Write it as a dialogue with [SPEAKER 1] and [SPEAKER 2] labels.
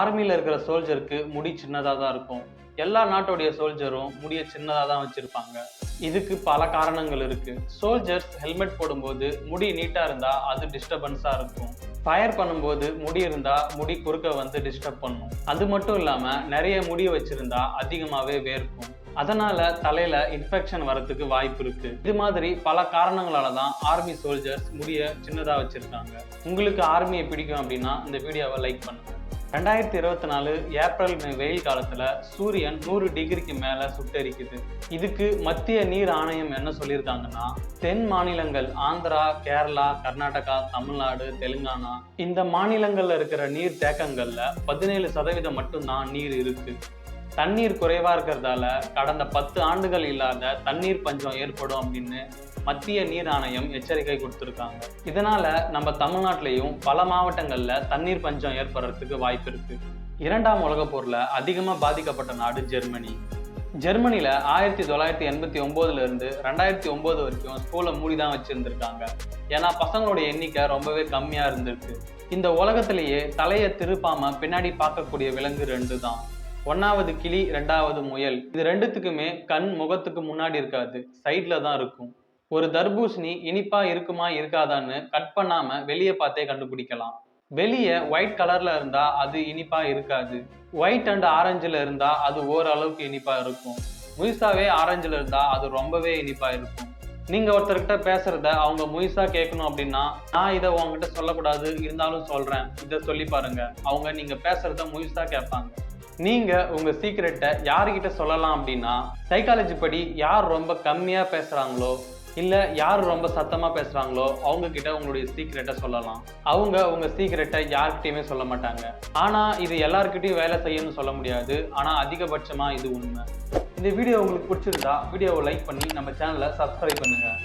[SPEAKER 1] ஆர்மியில் இருக்கிற சோல்ஜருக்கு முடி சின்னதாக தான் இருக்கும். எல்லா நாட்டுடைய சோல்ஜரும் முடியை சின்னதாக தான் வச்சுருப்பாங்க. இதுக்கு பல காரணங்கள் இருக்குது சோல்ஜர்ஸ் ஹெல்மெட் போடும்போது முடி நீட்டாக இருந்தால் அது டிஸ்டர்பன்ஸாக இருக்கும். ஃபயர் பண்ணும்போது முடி இருந்தால் முடி குறுக்க வந்து டிஸ்டர்ப் பண்ணும். அது மட்டும் இல்லாமல் நிறைய முடி வச்சுருந்தா அதிகமாகவே வேர்க்கும். அதனால தலையில இன்ஃபெக்ஷன் வரத்துக்கு வாய்ப்பு இருக்கு. இது மாதிரி பல காரணங்களால தான் ஆர்மி சோல்ஜர்ஸ் முடிய சின்னதாக வச்சிருக்காங்க. உங்களுக்கு ஆர்மியை பிடிக்கும் அப்படின்னா இந்த வீடியோவை லைக் பண்ணுங்க. ரெண்டாயிரத்தி இருபத்தி நாலு ஏப்ரல் மே வெயில் காலத்துல சூரியன் நூறு டிகிரிக்கு மேல சுட்டெரிக்குது. இதுக்கு மத்திய நீர் ஆணையம் என்ன சொல்லியிருக்காங்கன்னா தென் மாநிலங்கள் ஆந்திரா கேரளா கர்நாடகா தமிழ்நாடு தெலுங்கானா இந்த மாநிலங்கள்ல இருக்கிற நீர் தேக்கங்கள்ல பதினேழு சதவீதம் மட்டும்தான் நீர் இருக்கு. தண்ணீர் குறைவா இருக்கிறதால கடந்த பத்து ஆண்டுகள் இல்லாத தண்ணீர் பஞ்சம் ஏற்படும் அப்படின்னு மத்திய நீர் ஆணையம் எச்சரிக்கை கொடுத்திருக்காங்க. இதனால நம்ம தமிழ்நாட்டிலையும் பல மாவட்டங்கள்ல தண்ணீர் பஞ்சம் ஏற்படுறதுக்கு வாய்ப்பு இருக்கு. இரண்டாம் உலகப் போர்ல அதிகமா பாதிக்கப்பட்ட நாடு ஜெர்மனி. ஜெர்மனில ஆயிரத்தி தொள்ளாயிரத்தி எண்பத்தி ஒன்பதுல இருந்து ரெண்டாயிரத்தி ஒன்பது வரைக்கும் ஸ்கூலை மூடி தான் வச்சிருந்திருக்காங்க. ஏன்னா பசங்களோட எண்ணிக்கை ரொம்பவே கம்மியா இருந்திருக்கு. இந்த உலகத்திலேயே தலையை திருப்பாம பின்னாடி பார்க்கக்கூடிய விலங்கு ரெண்டு தான் ஒன்னாவது கிளி ரெண்டாவது முயல். இது ரெண்டுத்துக்குமே கண் முகத்துக்கு முன்னாடி இருக்காது. சைட்ல தான் இருக்கும். ஒரு தர்பூசணி இனிப்பா இருக்குமா இருக்காதான்னு கட் பண்ணாம வெளியே பார்த்தே கண்டுபிடிக்கலாம். வெளியே ஒயிட் கலர்ல இருந்தா அது இனிப்பா இருக்காது. ஒயிட் அண்ட் ஆரஞ்சுல இருந்தா அது ஓரளவுக்கு இனிப்பா இருக்கும். முழுசாவே ஆரஞ்சுல இருந்தா அது ரொம்பவே இனிப்பா இருக்கும். நீங்க ஒருத்தர்கிட்ட பேசுறத அவங்க முழுசா கேட்கணும் அப்படின்னா நான் இதை உங்ககிட்ட சொல்லக்கூடாது இருந்தாலும் சொல்றேன். இதை சொல்லி பாருங்க. அவங்க நீங்க பேசுறத முழுசா கேட்பாங்க. நீங்க உங்க சீக்ரெட்டை யாருக்கிட்ட சொல்லலாம் அப்படின்னா சைக்காலஜி படி யார் ரொம்ப கம்மியா பேசுறாங்களோ இல்ல யார் ரொம்ப சத்தமா பேசுறாங்களோ அவங்க கிட்ட உங்களுடைய சீக்ரெட்டை சொல்லலாம். அவங்க உங்க சீக்ரெட்டை யார்கிட்டயுமே சொல்ல மாட்டாங்க. ஆனா இது எல்லாருக்கிட்டையும் வேலை செய்யணும்னு சொல்ல முடியாது. ஆனா அதிகபட்சமா இது உண்மை. இந்த வீடியோ உங்களுக்கு பிடிச்சிருந்தா வீடியோவை லைக் பண்ணி நம்ம சேனலை சப்ஸ்கிரைப் பண்ணுங்க.